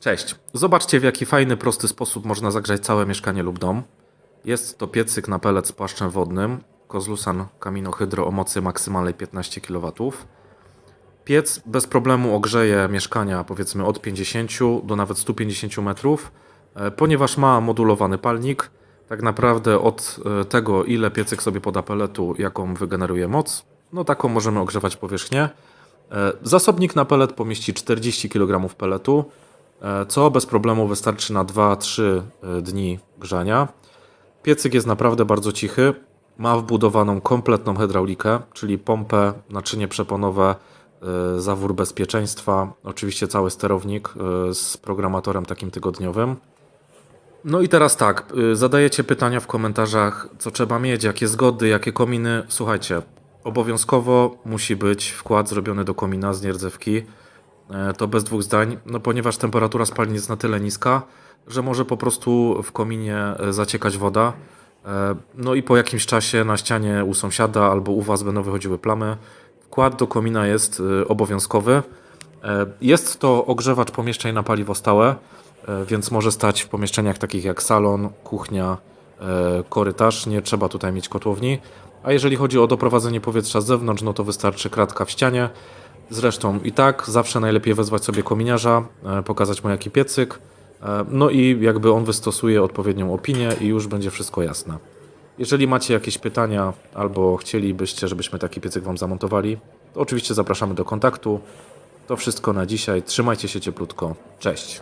Cześć. Zobaczcie w jaki fajny, prosty sposób można zagrzać całe mieszkanie lub dom. Jest to piecyk na pelet z płaszczem wodnym. Kozlusan Camino Hydro o mocy maksymalnej 15 kW. Piec bez problemu ogrzeje mieszkania powiedzmy od 50 do nawet 150 metrów, e, ponieważ ma modulowany palnik. Tak naprawdę od e, tego, ile piecyk sobie poda peletu, jaką wygeneruje moc, no taką możemy ogrzewać powierzchnię. E, Zasobnik na pelet pomieści 40 kg peletu, co bez problemu wystarczy na 2-3 dni grzania. Piecyk jest naprawdę bardzo cichy. Ma wbudowaną kompletną hydraulikę, czyli pompę, naczynie przeponowe, e, zawór bezpieczeństwa, oczywiście cały sterownik e, z programatorem takim tygodniowym. No i teraz tak, zadajecie pytania w komentarzach, co trzeba mieć, jakie zgody, jakie kominy. Słuchajcie, obowiązkowo musi być wkład zrobiony do komina z nierdzewki. E, To bez dwóch zdań, no ponieważ temperatura spalin jest na tyle niska, że może po prostu w kominie e, zaciekać woda. E, No i po jakimś czasie na ścianie u sąsiada albo u Was będą wychodziły plamy. Wkład do komina jest obowiązkowy. Jest to ogrzewacz pomieszczeń na paliwo stałe, więc może stać w pomieszczeniach takich jak salon, kuchnia, korytarz. Nie trzeba tutaj mieć kotłowni. A jeżeli chodzi o doprowadzenie powietrza z zewnątrz, no to wystarczy kratka w ścianie. Zresztą i tak zawsze najlepiej wezwać sobie kominiarza, e, pokazać mu jaki piecyk, e, no i jakby on wystosuje odpowiednią opinię i już będzie wszystko jasne. Jeżeli macie jakieś pytania albo chcielibyście, żebyśmy taki piecyk Wam zamontowali, to oczywiście zapraszamy do kontaktu. To wszystko na dzisiaj. Trzymajcie się cieplutko. Cześć.